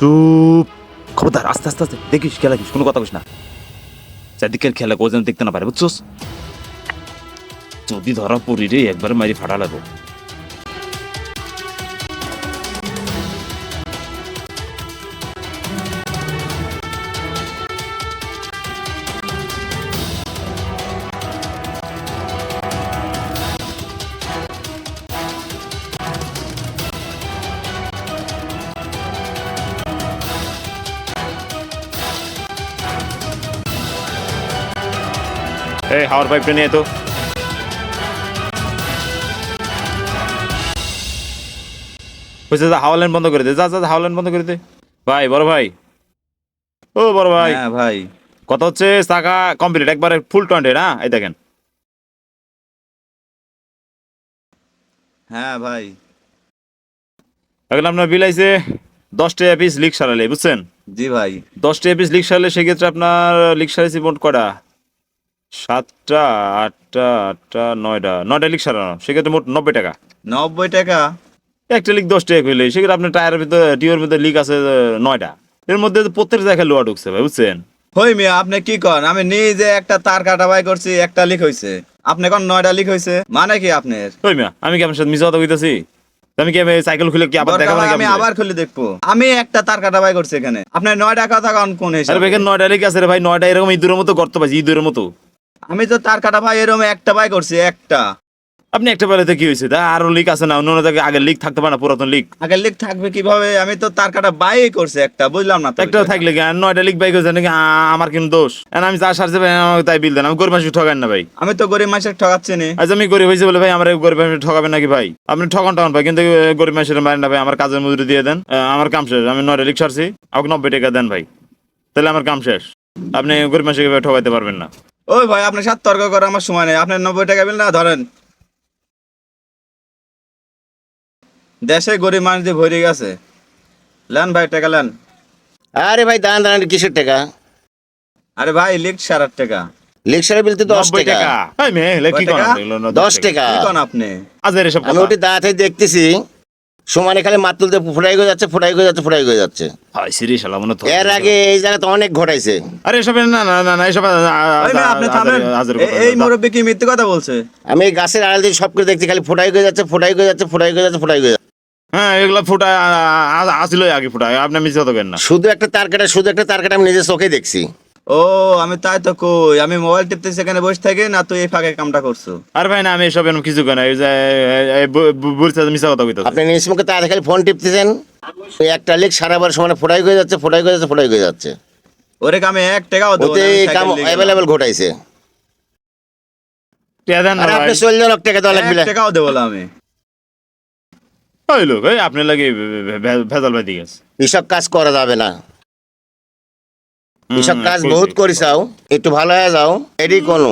চুপ। খবরদার, আস্তে আস্তে আস্তে। দেখিস, খেলা কিস কোনো কথা কইস না। চারদিকের খেলা কেউ যেন দেখতে না পারে, বুঝছোস? যদি ধরা পড়ি রে, একবার মারি ফাটা লাগবো। এই হাওয়ার পাইপটা নিয়ে তো। হয়েছে যা হাওয়া লাইন বন্ধ করে দে। যা যা হাওয়া লাইন বন্ধ করে দে। ভাই বড় ভাই। ও বড় ভাই। হ্যাঁ ভাই। কত হচ্ছে টাকা কমপ্লিট একবারে ফুল টোয়েন্টি না? এই দেখেন। হ্যাঁ ভাই। এখন আপনার বিল আইছে দশ টাকা পিস লিক সারালে বুঝছেন? জি ভাই। দশ টাকা পিস লিক সারালে সেক্ষেত্রে আপনার লিক সারাইছি মোট কটা সাতটা আটটা আটটা নয়টা। নয়টা লিক সারানো সেক্ষেত্রে মোট নব্বই টাকা। নব্বই টাকা? একটা লিক দশ টাকা কইলে সেক্ষেত্রে আপনার টায়ারের ভিতরে টিওর ভিতরে লিক আছে নয়টা। এর মধ্যে প্রত্যেক জায়গায় লোয়া ঢুকছে ভাই বুঝছেন? হই মিয়া আপনি কি করেন আমি নিজে একটা তার কাটা বাই করছি একটা লিক হয়েছে আপনি কোন নয়টা লিক হয়েছে মানে কি আপনার? ওই মিয়া আমি কি আপনার সাথে কথা কইতাছি? আমি কি সাইকেল খুলে কি আবার দেখাবো আমি আবার খুলে দেখব। আমি একটা তার কাটা বাই করছি এখানে। আপনার নয়টা কথা কোন কোন আরে ভাই নয়টা লিক আছে রে ভাই নয়টা এরকম ইঁদুরের মতো গর্ত পাইছি ইঁদুরের মতো। আমি তো তার কাটা ভাই এরকম একটা বাই করছি একটা। আপনি একটা বেলাতে কি হয়েছে? তা আরও লিক আছে না? অন্য আগের লিক থাকতে পারে না পুরাতন লিক আগে লিক থাকবে কীভাবে? আমি তো তার কাটা বাই করছি একটা বুঝলাম না একটা থাকলে কি? নয়টা লিক বাইক হয়েছে নাকি? আমার কিন্তু দোষ। আমি যা সারছে ভাই আমাকে তাই বিল দেন। আমি গরিব মানুষ ঠকান না ভাই। আমি তো গরিব মানুষের ঠকাচ্ছি নি। আজ আমি গরিব হয়েছে বলে ভাই আমার গরিব মানুষ ঠকাবেন নাকি ভাই? আপনি ঠকান ঠকান ভাই কিন্তু গরিব মানুষের মারেন না ভাই আমার কাজের মজুরি দিয়ে দেন। আমার কাম শেষ। আমি নয়টা লিক সারছি আমাকে নব্বই টাকা দেন ভাই। তাহলে আমার কাম শেষ। আপনি গরিব মানুষকে ঠকাইতে পারবেন না? ওই ভাই আপনার সাথে তর্ক করার আমার সময় নেই। আপনার নব্বই টাকা বিল না ধরেন। দেশে গরিব মানুষ দিয়ে ভরে গেছে। লেন ভাই টাকা লেন। আরে ভাই দাঁড়ান দাঁড়ান কিসের টাকা? আরে ভাই লিখ সারার টাকা। লেকচারের বিল তো দশ টাকা? দশ টাকা। কি কোন আপনি? আজ এর এসব আমি ওটি দাঁড়াতে দেখতেছি। সমানে খালি মাত তুলতে ফুটাই গিয়ে যাচ্ছে ফুটাই গিয়ে যাচ্ছে ফুটাই গিয়ে যাচ্ছে। হয় সিরিয়াস আলা মনে তো এর আগে এই জায়গাতে অনেক ঘটাইছে। আরে এসব না না না না এসব আপনি থামেন। এই। মুরব্বী কি মিথ্যে কথা বলছে? আমি এই গাছের আড়াল দিয়ে সব করে দেখছি খালি ফুটাই গিয়ে যাচ্ছে ফুটাই গিয়ে যাচ্ছে ফুটাই গিয়ে যাচ্ছে ফুটাই গিয়ে যাচ্ছে। হ্যাঁ এগুলা ফুটা আসিল আগে ফুটা আপনি হতো কেন না। শুধু একটা তার কাটা শুধু একটা তার কাটা আমি নিজের চোখে দেখছি। ও আমি তাই তো কই। আমি মোবাইল টিপতেছি এখানে বসে থেকে না তুই এই ফাঁকে কামটা করছ? আর ভাই না আমি এসব এরকম কিছু এই যে বলছে মিশা কথা কইতো আপনি নিজ মুখে তার খালি ফোন টিপতেছেন। ওই একটা লিক সারাবার সময় ফুটাই গিয়ে যাচ্ছে ফুটাই গিয়ে যাচ্ছে ফুটাই গিয়ে যাচ্ছে। ওরে আমি এক টাকাও দেবো ওতে না, কাম। অ্যাভেলেবেল ঘটাইছে। না আপনি চলে যান এক টাকা দেওয়া লাগবে এক টাকাও দেবো না আমি। ওই লোক লাগে ভেজাল বাদি গেছে। এসব কাজ করা যাবে না। এসব কাজ। বহুত করিসাও একটু ভালো হয়ে যাও এডি কোনো